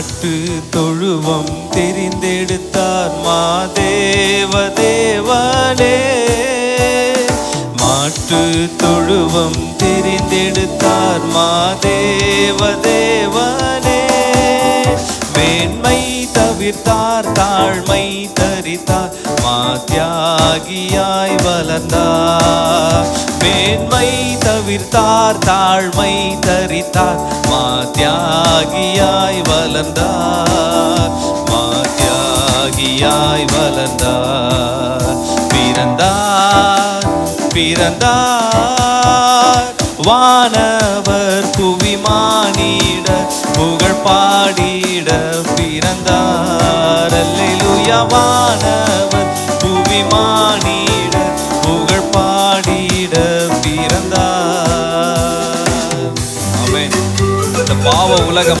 மாட்டு தொழுவம் தெரிந்தெடுத்தார் மாதேவ தேவனே மாட்டு தொழுவம் தெரிந்தெடுத்தார் மாதேவ தேவனே மேன்மை தவிர்த்தார் தாழ்மை தரித்தார் மாத்தியாகியாய் வளர்ந்தார். தவிர்த்தார் தாழ்மை தரித்தார் மா தியாகியாய் வளர்ந்தார் மா தியாகியாய் வளர்ந்தார். பிறந்தார் பிறந்தார் வானவர் குவிமானிட புகழ் பாடிட பிறந்தார். இந்த பாவ உலகம்